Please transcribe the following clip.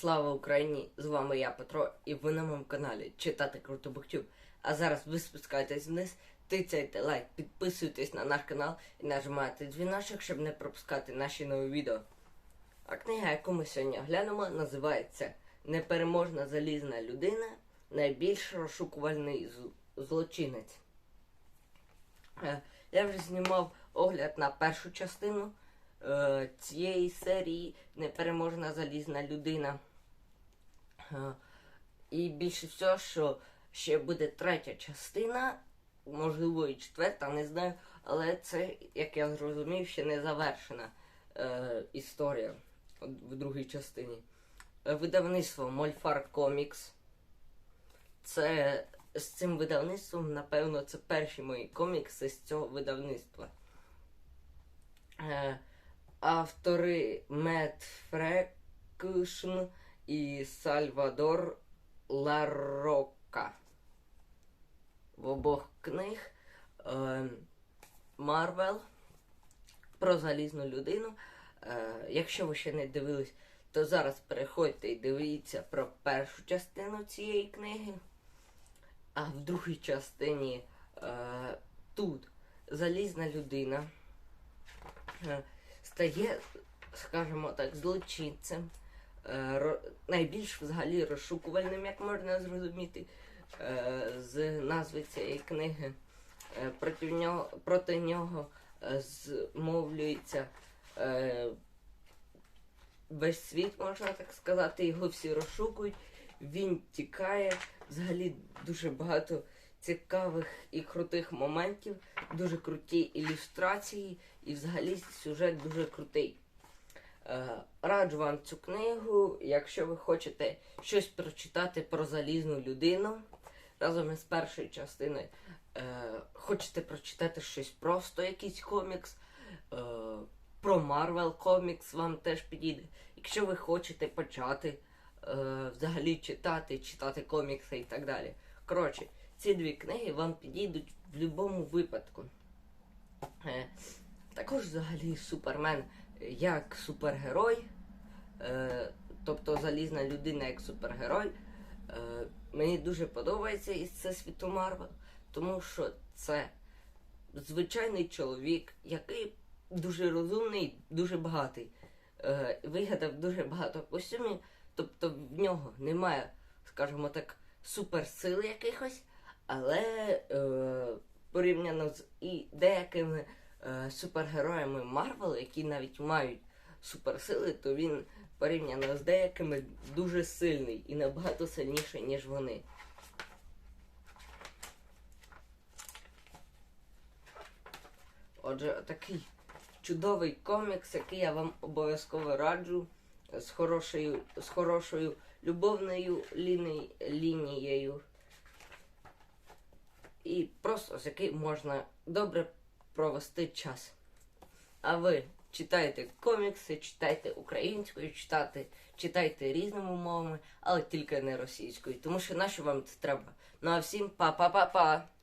Слава Україні! З вами я, Петро, і ви на моєму каналі Читати Круто Буктюб. А зараз ви спускаєтесь вниз, тицяйте лайк, підписуйтесь на наш канал і нажимаєте дзвіночок, щоб не пропускати наші нові відео. А книга, яку ми сьогодні глянемо, називається Непереможна залізна людина, найбільш розшукувальний злочинець. Е, Я вже знімав огляд на першу частину е, цієї серії Непереможна залізна людина. І більше всього, що ще буде третя частина, можливо, і четверта, не знаю. Але це, як я зрозумів, ще не завершена е, історія в другій частині. Е, Видавництво Мольфар Комікс. Це з цим видавництвом, напевно, це перші мої комікси з цього видавництва. Е, автори Мет Фрекшн і Сальвадор Ларока. В обох книг Марвел про залізну людину. Е, якщо ви ще не дивились, то зараз переходьте і дивіться про першу частину цієї книги. А в другій частині е, тут залізна людина е, стає, скажімо так, злочинцем, е, найбільш взагалі розшукувальним, як можна зрозуміти, е, з назви цієї книги. Е, проти нього, проти нього е, змовлюється е, весь світ, можна так сказати, його всі розшукують, він тікає. Взагалі дуже багато цікавих і крутих моментів, дуже круті ілюстрації, і взагалі сюжет дуже крутий. Е, раджу вам цю книгу, якщо ви хочете щось прочитати про залізну людину разом із першою частиною. Е, хочете прочитати щось просто, якийсь комікс. Е, про Марвел комікс вам теж підійде. Якщо ви хочете почати е, взагалі читати, читати комікси і так далі. Коротше, ці дві книги вам підійдуть в будь-якому випадку. Е, також взагалі Супермен як супергерой, е, тобто залізна людина як супергерой. Е, мені дуже подобається із всесвіту Марвел, тому що це звичайний чоловік, який дуже розумний, дуже багатий. Е, вигадав дуже багато костюмів, тобто в нього немає, скажімо так, суперсили якихось, але е, порівняно з і деякими е, супергероями Марвел, які навіть мають суперсили, то він порівняно з деякими дуже сильний і набагато сильніший, ніж вони. Отже, такий чудовий комікс, який я вам обов'язково раджу з хорошою, з хорошою любовною ліні, лінією. І просто з яким можна добре провести час. А ви читайте комікси, читайте українською, читайте, читайте різними мовами, але тільки не російською, тому що нащо вам це треба. Ну а всім па-па-па-па!